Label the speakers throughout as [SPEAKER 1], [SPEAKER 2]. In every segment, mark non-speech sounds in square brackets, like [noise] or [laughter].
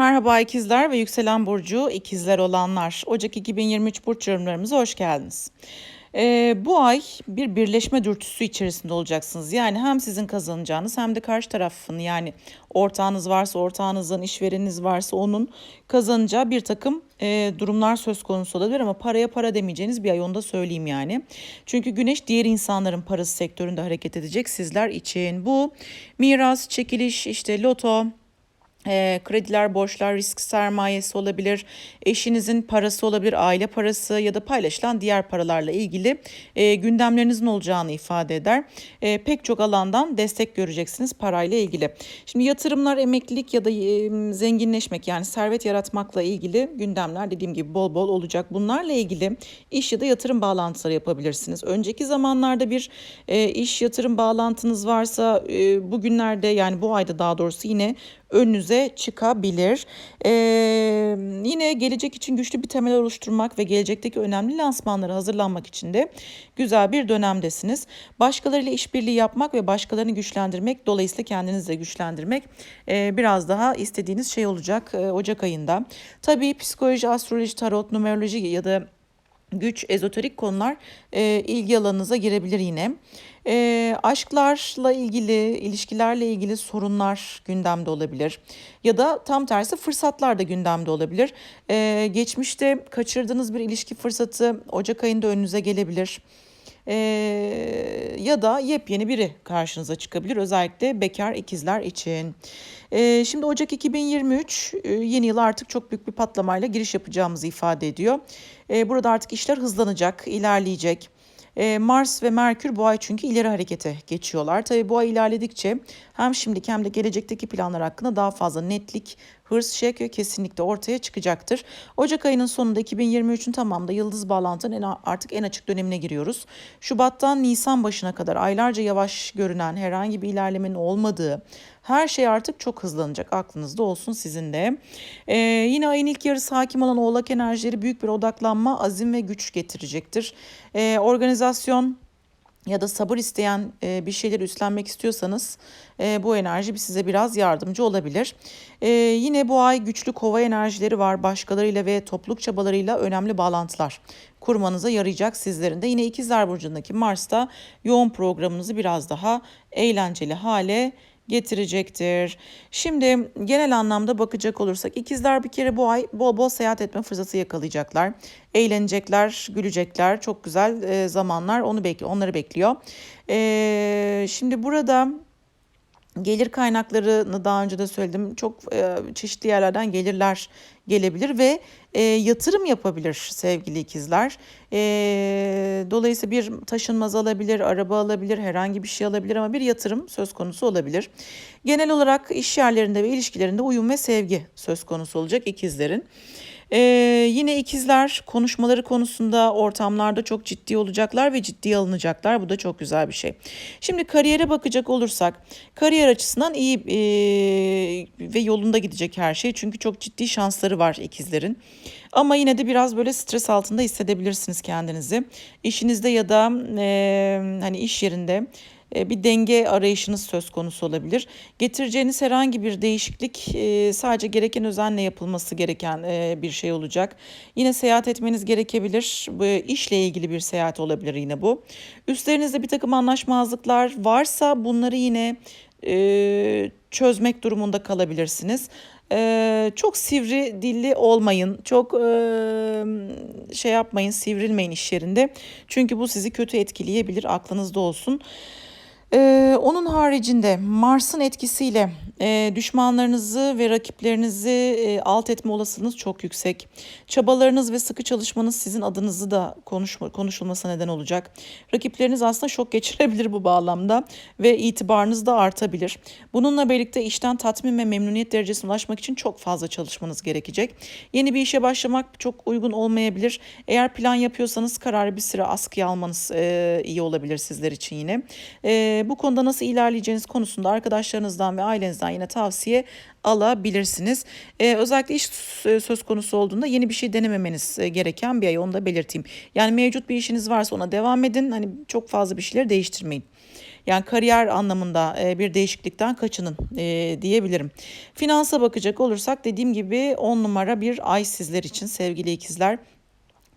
[SPEAKER 1] Merhaba ikizler ve yükselen burcu ikizler olanlar. Ocak 2023 burç yorumlarımıza hoş geldiniz. Ee, bu ay bir birleşme dürtüsü içerisinde olacaksınız. Yani hem sizin kazanacağınız hem de karşı tarafın yani ortağınız varsa ortağınızın, işvereniniz varsa onun kazanacağı bir takım e, durumlar söz konusu olabilir ama paraya para demeyeceğiniz bir ay onu da söyleyeyim yani. Çünkü güneş diğer insanların parası sektöründe hareket edecek sizler için. Bu miras, çekiliş, işte loto, e, krediler, borçlar, risk sermayesi olabilir, eşinizin parası olabilir, aile parası ya da paylaşılan diğer paralarla ilgili e, gündemlerinizin olacağını ifade eder. E, pek çok alandan destek göreceksiniz parayla ilgili. Şimdi yatırımlar, emeklilik ya da zenginleşmek yani servet yaratmakla ilgili gündemler dediğim gibi bol bol olacak. Bunlarla ilgili iş ya da yatırım bağlantıları yapabilirsiniz. Önceki zamanlarda bir e, iş yatırım bağlantınız varsa e, bugünlerde yani bu ayda daha doğrusu yine önünüze çıkabilir. Ee, yine gelecek için güçlü bir temel oluşturmak ve gelecekteki önemli lansmanlara hazırlanmak için de güzel bir dönemdesiniz. Başkalarıyla işbirliği yapmak ve başkalarını güçlendirmek dolayısıyla kendinizi de güçlendirmek e, biraz daha istediğiniz şey olacak e, Ocak ayında. Tabii psikoloji, astroloji, tarot, numeroloji ya da güç, ezoterik konular e, ilgi alanınıza girebilir yine. E, aşklarla ilgili, ilişkilerle ilgili sorunlar gündemde olabilir. Ya da tam tersi fırsatlar da gündemde olabilir. E, geçmişte kaçırdığınız bir ilişki fırsatı Ocak ayında önünüze gelebilir. E, ya da yepyeni biri karşınıza çıkabilir. Özellikle bekar ikizler için. E, şimdi Ocak 2023 e, yeni yıl artık çok büyük bir patlamayla giriş yapacağımızı ifade ediyor. E, burada artık işler hızlanacak, ilerleyecek. E, Mars ve Merkür bu ay çünkü ileri harekete geçiyorlar. Tabii bu ay ilerledikçe hem şimdiki hem de gelecekteki planlar hakkında daha fazla netlik, hırs, şek kesinlikle ortaya çıkacaktır. Ocak ayının sonunda 2023'ün tamamında yıldız bağlantının en, artık en açık dönemine giriyoruz. Şubattan Nisan başına kadar aylarca yavaş görünen herhangi bir ilerlemenin olmadığı, her şey artık çok hızlanacak. Aklınızda olsun sizin de. Ee, yine ayın ilk yarısı hakim olan oğlak enerjileri büyük bir odaklanma, azim ve güç getirecektir. Ee, organizasyon ya da sabır isteyen e, bir şeyler üstlenmek istiyorsanız e, bu enerji size biraz yardımcı olabilir. E, yine bu ay güçlü kova enerjileri var. Başkalarıyla ve topluluk çabalarıyla önemli bağlantılar kurmanıza yarayacak sizlerin de. Yine ikizler burcundaki Mars'ta yoğun programınızı biraz daha eğlenceli hale getirecektir. Şimdi genel anlamda bakacak olursak ikizler bir kere bu ay bol bol seyahat etme fırsatı yakalayacaklar. Eğlenecekler, gülecekler. Çok güzel e, zamanlar onu bekliyor, onları bekliyor. E, şimdi burada Gelir kaynaklarını daha önce de söyledim. Çok e, çeşitli yerlerden gelirler gelebilir ve e, yatırım yapabilir sevgili ikizler. E, dolayısıyla bir taşınmaz alabilir, araba alabilir, herhangi bir şey alabilir ama bir yatırım söz konusu olabilir. Genel olarak iş yerlerinde ve ilişkilerinde uyum ve sevgi söz konusu olacak ikizlerin. Ee, yine ikizler konuşmaları konusunda ortamlarda çok ciddi olacaklar ve ciddiye alınacaklar. Bu da çok güzel bir şey. Şimdi kariyere bakacak olursak kariyer açısından iyi e, ve yolunda gidecek her şey. Çünkü çok ciddi şansları var ikizlerin. Ama yine de biraz böyle stres altında hissedebilirsiniz kendinizi. İşinizde ya da e, hani iş yerinde bir denge arayışınız söz konusu olabilir. Getireceğiniz herhangi bir değişiklik e, sadece gereken özenle yapılması gereken e, bir şey olacak. Yine seyahat etmeniz gerekebilir. İşle ilgili bir seyahat olabilir yine bu. Üstlerinizde bir takım anlaşmazlıklar varsa bunları yine çözmek durumunda kalabilirsiniz. Ee, çok sivri dilli olmayın. Çok e, şey yapmayın, sivrilmeyin iş yerinde. Çünkü bu sizi kötü etkileyebilir. Aklınızda olsun. Ee, onun haricinde Mars'ın etkisiyle e, düşmanlarınızı ve rakiplerinizi e, alt etme olasılığınız çok yüksek. Çabalarınız ve sıkı çalışmanız sizin adınızı da konuşma, konuşulmasına neden olacak. Rakipleriniz aslında şok geçirebilir bu bağlamda ve itibarınız da artabilir. Bununla birlikte işten tatmin ve memnuniyet derecesine ulaşmak için çok fazla çalışmanız gerekecek. Yeni bir işe başlamak çok uygun olmayabilir. Eğer plan yapıyorsanız kararı bir süre askıya almanız e, iyi olabilir sizler için yine. E, bu konuda nasıl ilerleyeceğiniz konusunda arkadaşlarınızdan ve ailenizden yine tavsiye alabilirsiniz. Ee, özellikle iş söz konusu olduğunda yeni bir şey denememeniz e, gereken bir ay onu da belirteyim. Yani mevcut bir işiniz varsa ona devam edin. Hani çok fazla bir şeyleri değiştirmeyin. Yani kariyer anlamında e, bir değişiklikten kaçının e, diyebilirim. Finansa bakacak olursak dediğim gibi 10 numara bir ay sizler için sevgili ikizler.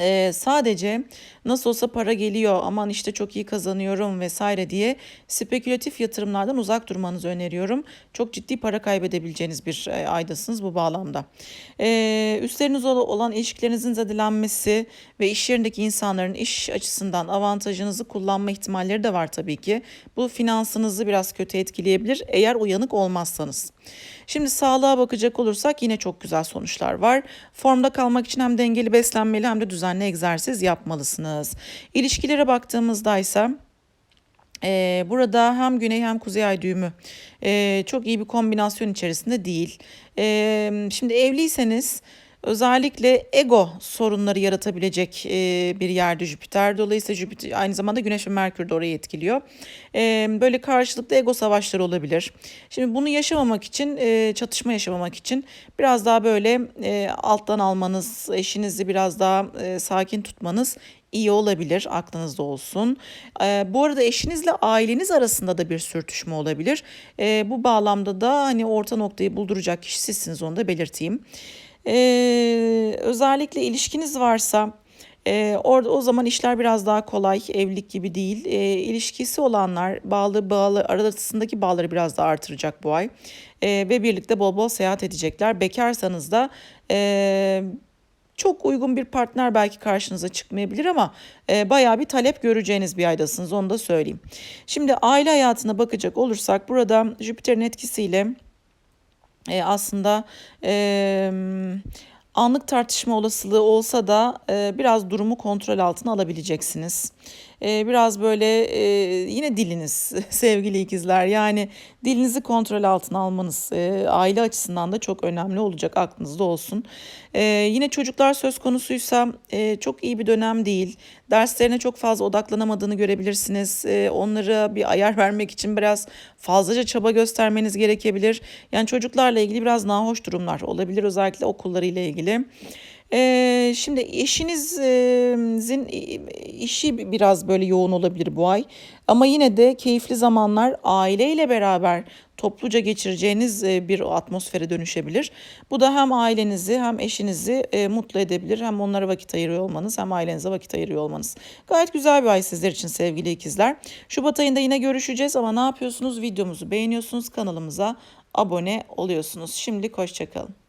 [SPEAKER 1] Ee, sadece nasıl olsa para geliyor aman işte çok iyi kazanıyorum vesaire diye spekülatif yatırımlardan uzak durmanızı öneriyorum. Çok ciddi para kaybedebileceğiniz bir e, aydasınız bu bağlamda. Ee, üstleriniz olan ilişkilerinizin zedelenmesi ve iş yerindeki insanların iş açısından avantajınızı kullanma ihtimalleri de var tabii ki. Bu finansınızı biraz kötü etkileyebilir eğer uyanık olmazsanız. Şimdi sağlığa bakacak olursak yine çok güzel sonuçlar var. Formda kalmak için hem dengeli beslenmeli hem de düzenli egzersiz yapmalısınız. İlişkilere baktığımızda ise ee, burada hem güney hem kuzey ay düğümü ee, çok iyi bir kombinasyon içerisinde değil. Ee, şimdi evliyseniz özellikle ego sorunları yaratabilecek e, bir yerde Jüpiter. Dolayısıyla Jüpiter aynı zamanda Güneş ve Merkür de orayı etkiliyor. E, böyle karşılıklı ego savaşları olabilir. Şimdi bunu yaşamamak için, e, çatışma yaşamamak için biraz daha böyle e, alttan almanız, eşinizi biraz daha e, sakin tutmanız iyi olabilir aklınızda olsun. Ee, bu arada eşinizle aileniz arasında da bir sürtüşme olabilir. Ee, bu bağlamda da hani orta noktayı bulduracak kişi sizsiniz onu da belirteyim. Ee, özellikle ilişkiniz varsa e, orada o zaman işler biraz daha kolay, evlilik gibi değil. E, ilişkisi olanlar bağlı bağlı arasındaki bağları biraz daha artıracak bu ay e, ve birlikte bol bol seyahat edecekler. Bekarsanız da e, çok uygun bir partner belki karşınıza çıkmayabilir ama e, bayağı bir talep göreceğiniz bir aydasınız onu da söyleyeyim. Şimdi aile hayatına bakacak olursak burada Jüpiter'in etkisiyle e, aslında e, anlık tartışma olasılığı olsa da e, biraz durumu kontrol altına alabileceksiniz. E, biraz böyle e, yine diliniz [laughs] sevgili ikizler yani dilinizi kontrol altına almanız e, aile açısından da çok önemli olacak aklınızda olsun. E, yine çocuklar söz konusuysa e, çok iyi bir dönem değil. Derslerine çok fazla odaklanamadığını görebilirsiniz. Onlara bir ayar [laughs] vermek için biraz fazlaca çaba göstermeniz gerekebilir. Yani çocuklarla ilgili biraz nahoş durumlar olabilir özellikle okullarıyla ilgili. Ee, şimdi eşinizin işi biraz böyle yoğun olabilir bu ay. Ama yine de keyifli zamanlar aileyle beraber topluca geçireceğiniz bir atmosfere dönüşebilir. Bu da hem ailenizi hem eşinizi mutlu edebilir. Hem onlara vakit ayırıyor olmanız hem ailenize vakit ayırıyor olmanız. Gayet güzel bir ay sizler için sevgili ikizler. Şubat ayında yine görüşeceğiz ama ne yapıyorsunuz? Videomuzu beğeniyorsunuz, kanalımıza abone oluyorsunuz. Şimdi hoşçakalın.